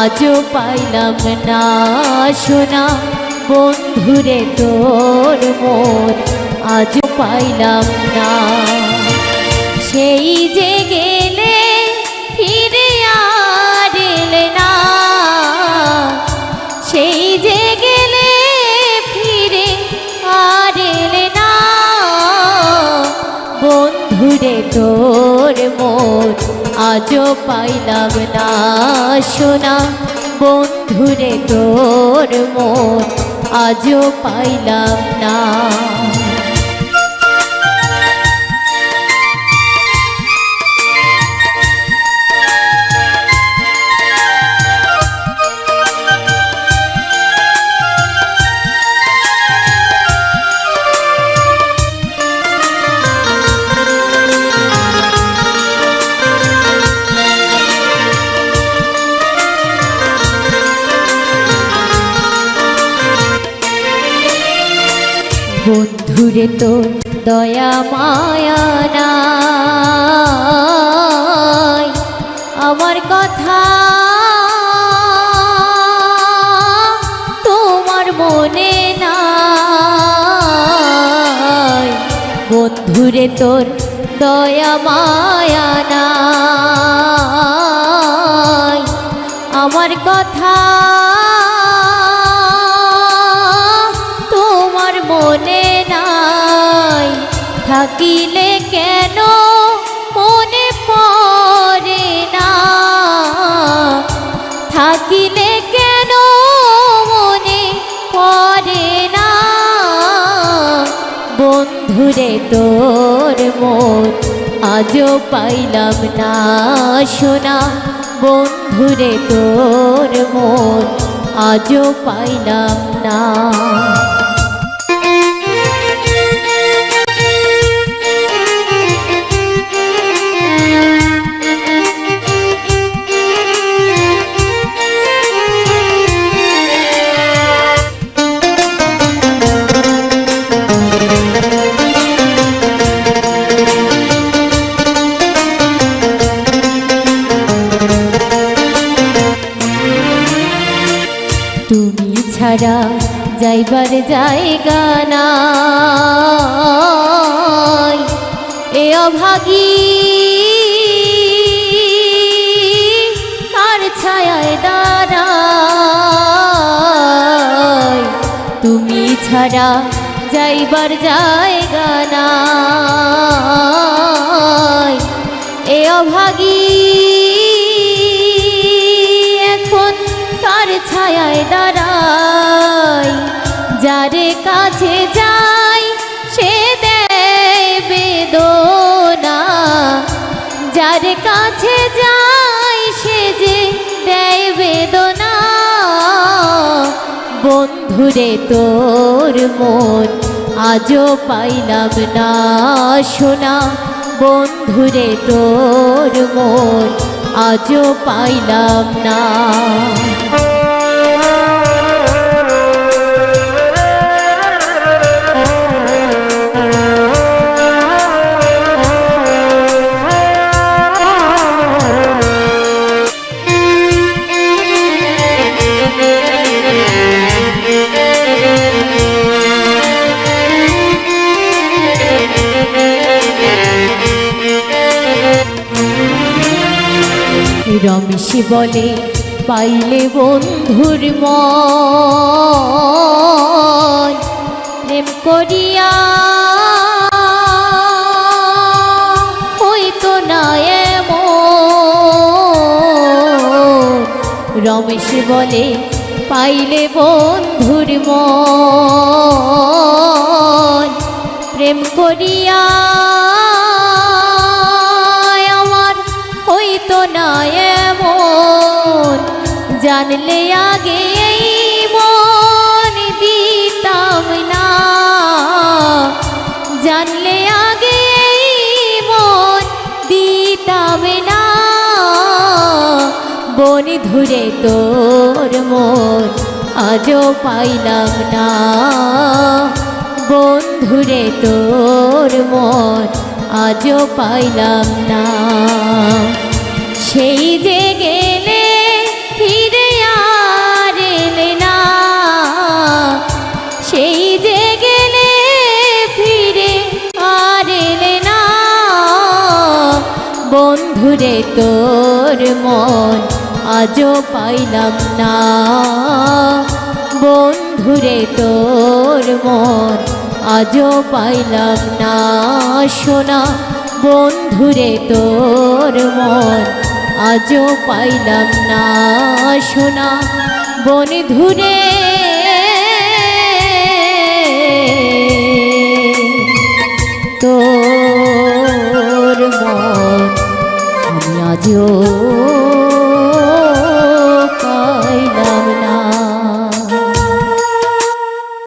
আজও পাইলাম না শোনা বন্ধুরে তোর মন আজও পাইলাম না। সেই যে বন্ধুরে তোর মন। আজও পাইলাম না সোনা। বন্ধুরে তোর মন। আজও পাইলাম না। বন্ধুরে তোর দয়া মায়া নাই। আমার কথা তোমার মনে নাই। বন্ধুরে তোর দয়া মায়া নাই। আমার কথা থাকিলে কেন? মনে পড়ে না। থাকিলে কেন? মনে পড়ে না। বন্ধুরে, তোর মন আজও পাইলাম না শোনা বন্ধুরে, তোর মন আজও পাইলাম না। ছাড়া যাইবার জায়গা নাই। এ অভাগী কার ছায়ায় দাঁড়ায়? তুমি ছাড়া যাইবার জায়গা নাই। কাছে যাই, সে দেয় বেদনা। যার কাছে যাই, সে যে দেয় বেদনা। বন্ধুরে, তোর মন আজও পাইলাম না শোনা। বন্ধুরে, তোর মন আজও পাইলাম না। রমেশ বলে পাইলে বন্ধুর প্রেম করিয়া হইতো না এমন। রমেশ বলে পাইলে বন্ধুর প্রেম করিয়া জানলে আগে মন দিতাম না। জানলে আগে মন দিতাম না। বন ধুরে তোর মন আজও পাইলাম না। বন্ধুরে তোর মন আজও পাইলাম না। সেই যে বন্ধুরে তোর মন, আজও পাইলাম না। বন্ধুরে তোর মন, আজও পাইলাম না। সোনা, বন্ধুরে তোর মন, আজও পাইলাম না। সোনা, বন্ধুরে তোর মন আমি আজও